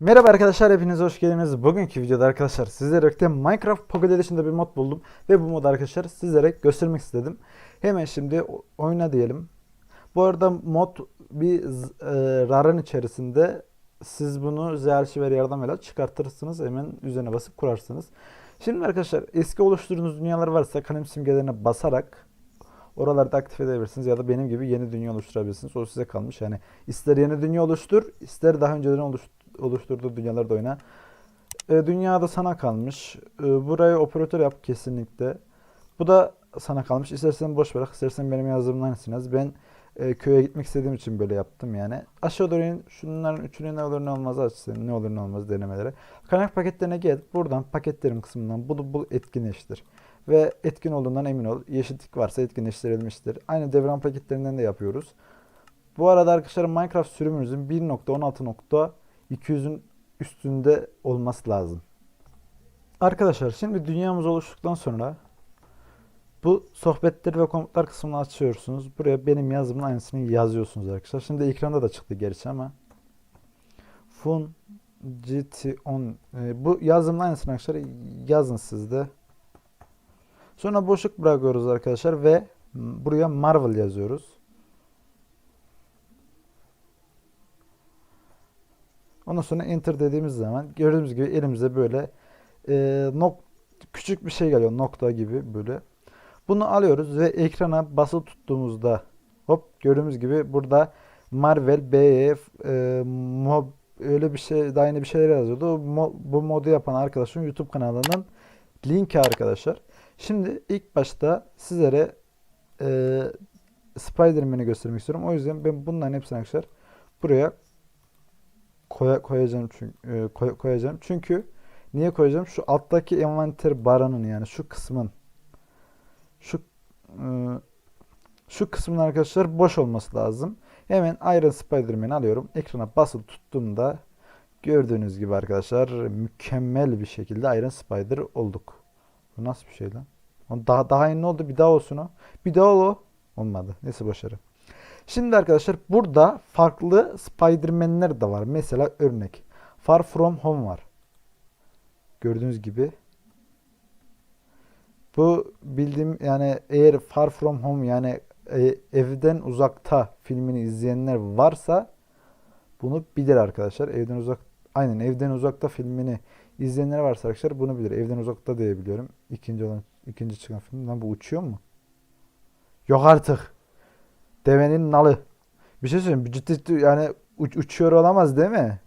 Merhaba arkadaşlar hepiniz hoş geldiniz. Bugünkü videoda arkadaşlar sizlere birlikte Minecraft Pocket Edition'da bir mod buldum. Ve bu modu arkadaşlar sizlere göstermek istedim. Hemen şimdi o- oyna diyelim. Bu arada mod bir e, RAR'ın içerisinde siz bunu Z arşiver yardımıyla çıkartırsınız. Hemen üzerine basıp kurarsınız. Şimdi arkadaşlar eski oluşturduğunuz dünyalar varsa kalem simgelerine basarak oralarda aktif edebilirsiniz ya da benim gibi yeni dünya oluşturabilirsiniz. O size kalmış. Yani ister yeni dünya oluştur, ister daha önceden oluş- oluşturduğu dünyalarda oyna. E, dünya da sana kalmış. E, burayı operatör yap kesinlikle. Bu da sana kalmış. İstersen boş bırak, istersen benim yazdığımın aynısını yaz. Ben e, köye gitmek istediğim için böyle yaptım yani. Aşağı doğru in. Şunların üçünü ne olur ne olmaz açsın. Ne olur ne olmaz denemelere. Kaynak paketlerine gel. Buradan paketlerim kısmından bunu bul etkinleştir. Ve etkin olduğundan emin ol. Yeşillik varsa etkinleştirilmiştir. Aynı devran paketlerinden de yapıyoruz. Bu arada arkadaşlar Minecraft sürümümüzün 1.16.200'ün üstünde olması lazım. Arkadaşlar şimdi dünyamız oluştuktan sonra bu sohbetler ve komutlar kısmını açıyorsunuz. Buraya benim yazımın aynısını yazıyorsunuz arkadaşlar. Şimdi ekranda da çıktı gerçi ama fun gt10 e, bu yazımın aynısını arkadaşlar yazın siz de. Sonra boşluk bırakıyoruz arkadaşlar ve buraya Marvel yazıyoruz. Ondan sonra enter dediğimiz zaman gördüğümüz gibi elimize böyle e, nok küçük bir şey geliyor nokta gibi böyle. Bunu alıyoruz ve ekrana basılı tuttuğumuzda hop gördüğümüz gibi burada Marvel BF e, mob öyle bir şey daha yeni bir şeyler yazıyordu. Mo- bu modu yapan arkadaşın YouTube kanalının linki arkadaşlar. Şimdi ilk başta sizlere e, Spider-Man'i göstermek istiyorum. O yüzden ben bunların hepsini arkadaşlar buraya koya, koyacağım çünkü e, koy- koyacağım. Çünkü niye koyacağım? Şu alttaki envanter barının yani şu kısmın şu e, şu kısmın arkadaşlar boş olması lazım. Hemen Iron Spider-Man'i alıyorum. Ekrana basılı tuttuğumda gördüğünüz gibi arkadaşlar mükemmel bir şekilde Iron Spider olduk. Bu nasıl bir şey lan? Daha, daha iyi ne oldu? Bir daha olsun o. Bir daha ol o. Olmadı. Neyse başarı. Şimdi arkadaşlar burada farklı Spider-Man'ler de var. Mesela örnek. Far From Home var. Gördüğünüz gibi. Bu bildiğim yani eğer Far From Home yani e, evden uzakta filmini izleyenler varsa bunu bilir arkadaşlar. Evden uzak aynen evden uzakta filmini izleyenler varsa arkadaşlar bunu bilir. Evden uzakta diyebiliyorum. İkinci olan ikinci çıkan film. Lan bu uçuyor mu? Yok artık. Devenin nalı. Bir şey söyleyeyim. Ciddi ciddi yani uç- uçuyor olamaz değil mi?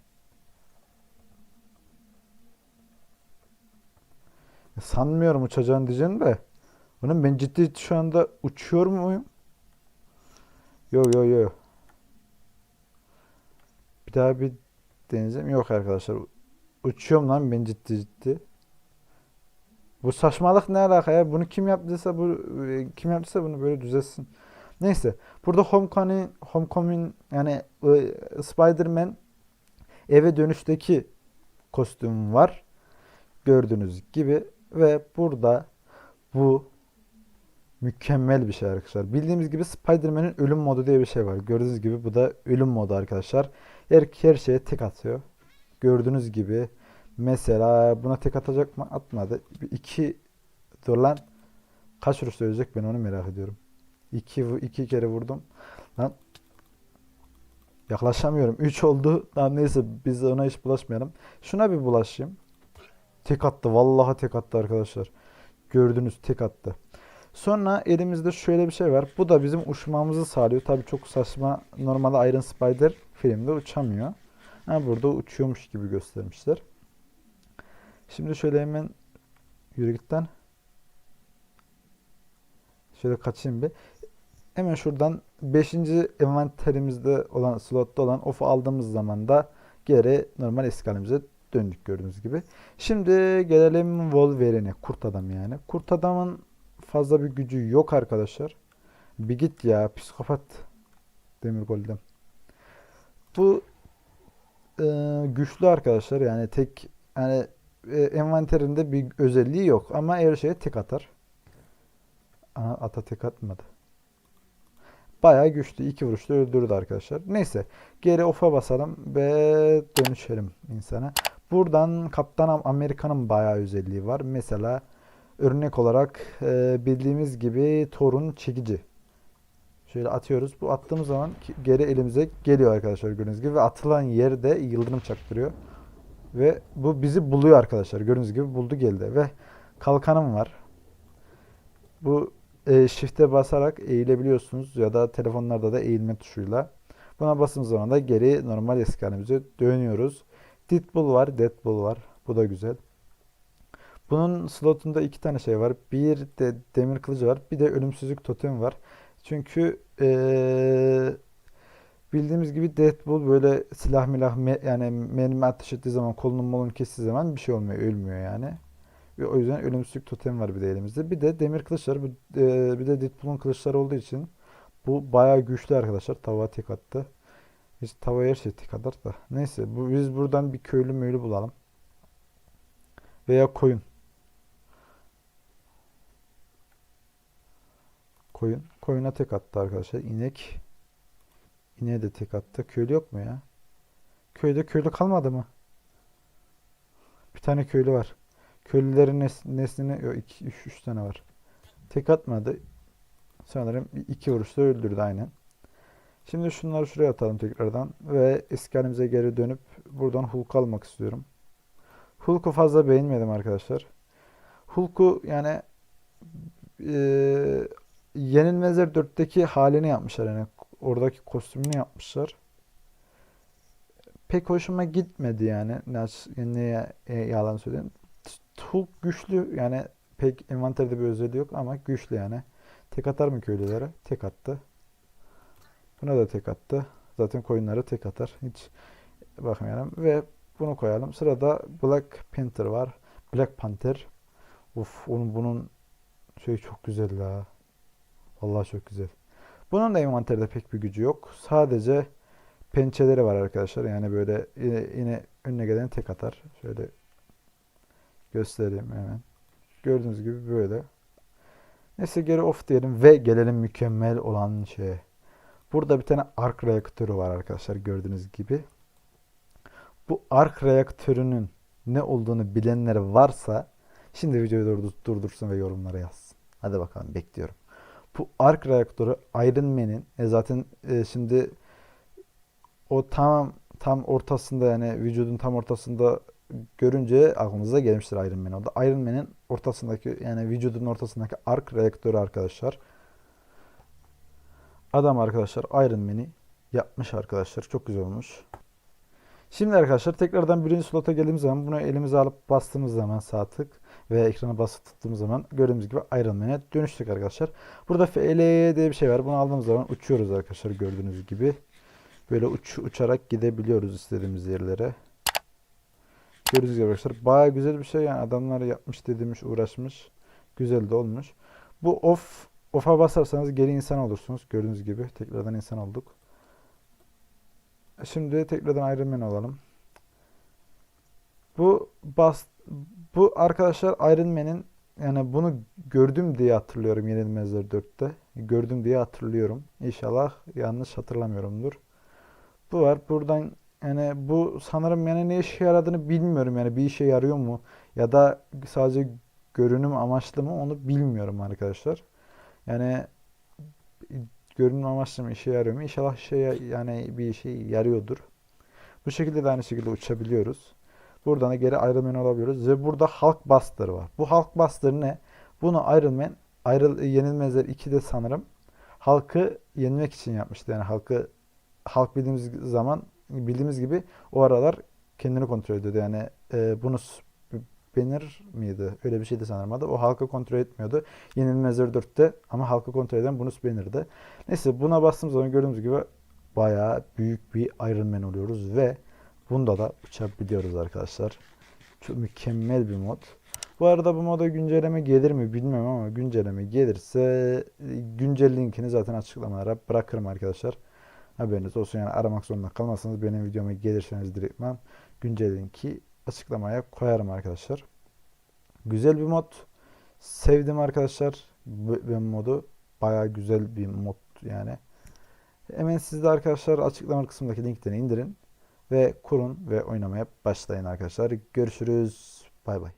Sanmıyorum uçacağını diyeceğim de. Oğlum ben ciddi ciddi şu anda uçuyor muyum? Yok yok yok. Bir daha bir deneyeceğim. Yok arkadaşlar. Uçuyorum lan ben ciddi ciddi. Bu saçmalık ne alaka ya? Bunu kim yaptıysa bu e, kim yaptıysa bunu böyle düzelsin. Neyse. Burada Homecoming, Homecoming yani e, Spider-Man eve dönüşteki kostüm var. Gördüğünüz gibi ve burada bu mükemmel bir şey arkadaşlar. Bildiğimiz gibi Spider-Man'in ölüm modu diye bir şey var. Gördüğünüz gibi bu da ölüm modu arkadaşlar. Her, her şeye tek atıyor. Gördüğünüz gibi mesela buna tek atacak mı? Atmadı. Bir iki dur lan. Kaç vuruş söyleyecek ben onu merak ediyorum. İki, vu- iki kere vurdum. Lan yaklaşamıyorum. 3 oldu. Tamam neyse biz ona hiç bulaşmayalım. Şuna bir bulaşayım. Tek attı. Vallahi tek attı arkadaşlar. Gördünüz tek attı. Sonra elimizde şöyle bir şey var. Bu da bizim uçmamızı sağlıyor. Tabii çok saçma. Normalde Iron Spider filmde uçamıyor. Ama burada uçuyormuş gibi göstermişler. Şimdi şöyle hemen yürü git lan. Şöyle kaçayım bir. Hemen şuradan 5. envanterimizde olan slotta olan off'u aldığımız zaman da geri normal eski döndük gördüğünüz gibi. Şimdi gelelim Wolverine'e. Kurt adam yani. Kurt adamın fazla bir gücü yok arkadaşlar. Bir git ya psikopat. Demir Golem. Bu e, güçlü arkadaşlar yani tek yani e, envanterinde bir özelliği yok ama her şeye tek atar. Aha, ata tek atmadı. Bayağı güçlü. iki vuruşta öldürdü arkadaşlar. Neyse. Geri off'a basalım ve dönüşelim insana. Buradan Kaptan Amerika'nın bayağı özelliği var. Mesela örnek olarak e, bildiğimiz gibi Thor'un çekici. Şöyle atıyoruz. Bu attığımız zaman geri elimize geliyor arkadaşlar gördüğünüz gibi. Ve atılan yerde yıldırım çaktırıyor. Ve bu bizi buluyor arkadaşlar. Gördüğünüz gibi buldu geldi. Ve kalkanım var. Bu e, shift'e basarak eğilebiliyorsunuz ya da telefonlarda da eğilme tuşuyla. Buna bastığımız zaman da geri normal eski halimize dönüyoruz. Deadpool var, Deadpool var. Bu da güzel. Bunun slotunda iki tane şey var. Bir de demir kılıcı var. Bir de ölümsüzlük totemi var. Çünkü eee, bildiğimiz gibi Deadpool böyle silah milah me- yani mermi ateş ettiği zaman kolunun molunu kestiği zaman bir şey olmuyor. Ölmüyor yani. Ve o yüzden ölümsüzlük totemi var bir de elimizde. Bir de demir kılıçlar. Eee, bir de Deadpool'un kılıçları olduğu için bu bayağı güçlü arkadaşlar. Tava tek attı. Hiç tavaya her şey tek atar da. Neyse bu, biz buradan bir köylü möylü bulalım. Veya koyun. Koyun. Koyuna tek attı arkadaşlar. İnek. İneğe de tek attı. Köylü yok mu ya? Köyde köylü kalmadı mı? Bir tane köylü var. Köylülerin nes neslini yok 2 3 3 tane var. Tek atmadı. Sanırım iki vuruşta öldürdü aynen. Şimdi şunları şuraya atalım tekrardan ve eski halimize geri dönüp buradan Hulk almak istiyorum. Hulk'u fazla beğenmedim arkadaşlar. Hulk'u yani eee Yenilmezler 4'teki halini yapmışlar yani oradaki kostümünü yapmışlar. Pek hoşuma gitmedi yani. Ne, aç- neye e, yalan söyleyeyim. Hulk güçlü yani pek envanterde bir özelliği yok ama güçlü yani. Tek atar mı köylülere? Tek attı. Buna da tek attı. Zaten koyunları tek atar. Hiç bakmayalım. Ve bunu koyalım. Sırada Black Panther var. Black Panther. Uf, onun bunun şey çok güzel la. Vallahi çok güzel. Bunun da envanterde pek bir gücü yok. Sadece pençeleri var arkadaşlar. Yani böyle yine, yine önüne gelen tek atar. Şöyle göstereyim hemen. Gördüğünüz gibi böyle. Neyse geri off diyelim ve gelelim mükemmel olan şeye. Burada bir tane ark reaktörü var arkadaşlar gördüğünüz gibi. Bu ark reaktörünün ne olduğunu bilenler varsa şimdi videoyu durdur- durdursun ve yorumlara yazsın. Hadi bakalım bekliyorum. Bu ark reaktörü Iron Man'in e, zaten e, şimdi o tam tam ortasında yani vücudun tam ortasında görünce aklınıza gelmiştir Iron Man. O da Iron Man'in ortasındaki yani vücudun ortasındaki ark reaktörü arkadaşlar. Adam arkadaşlar Iron Man'i yapmış arkadaşlar. Çok güzel olmuş. Şimdi arkadaşlar tekrardan birinci slota geldiğimiz zaman bunu elimize alıp bastığımız zaman sağ tık ve ekrana basıp tuttuğumuz zaman gördüğümüz gibi Iron Man'e dönüştük arkadaşlar. Burada FLY diye bir şey var. Bunu aldığımız zaman uçuyoruz arkadaşlar gördüğünüz gibi. Böyle uç, uçarak gidebiliyoruz istediğimiz yerlere. Gördüğünüz gibi arkadaşlar baya güzel bir şey yani adamlar yapmış demiş uğraşmış. Güzel de olmuş. Bu off off'a basarsanız geri insan olursunuz. Gördüğünüz gibi tekrardan insan olduk. Şimdi tekrardan Iron Man olalım. Bu bas bu arkadaşlar Iron Man'in yani bunu gördüm diye hatırlıyorum Yenilmezler 4'te. Gördüm diye hatırlıyorum. İnşallah yanlış hatırlamıyorumdur. Bu var. Buradan yani bu sanırım yani ne işe yaradığını bilmiyorum. Yani bir işe yarıyor mu? Ya da sadece görünüm amaçlı mı onu bilmiyorum arkadaşlar. Yani görünüm amaçlı mı işe yarıyor mu? İnşallah şey yani bir işe yarıyordur. Bu şekilde de aynı şekilde uçabiliyoruz. Buradan da geri Man olabiliyoruz. Ve burada Hulk Buster var. Bu Hulk Buster ne? Bunu Man ayrıl Yenilmezler 2'de sanırım Hulk'ı yenmek için yapmıştı. Yani Hulk'ı Hulk bildiğimiz zaman bildiğimiz gibi o aralar kendini kontrol ediyordu. Yani e, Bruce Banner miydi? Öyle bir şeydi sanırım adı. O halkı kontrol etmiyordu. Yenilmezler 4'te ama halkı kontrol eden Bruce Banner'dı. Neyse buna bastığımız zaman gördüğümüz gibi bayağı büyük bir Iron Man oluyoruz ve bunda da uçabiliyoruz arkadaşlar. Çok mükemmel bir mod. Bu arada bu moda güncelleme gelir mi bilmiyorum ama güncelleme gelirse e, güncel linkini zaten açıklamalara bırakırım arkadaşlar. Haberiniz olsun yani aramak zorunda kalmazsanız benim videoma gelirseniz direktman güncel linki açıklamaya koyarım arkadaşlar. Güzel bir mod. Sevdim arkadaşlar. Ben modu bayağı güzel bir mod yani. Hemen siz de arkadaşlar açıklama kısmındaki linkten indirin ve kurun ve oynamaya başlayın arkadaşlar. Görüşürüz. Bay bay.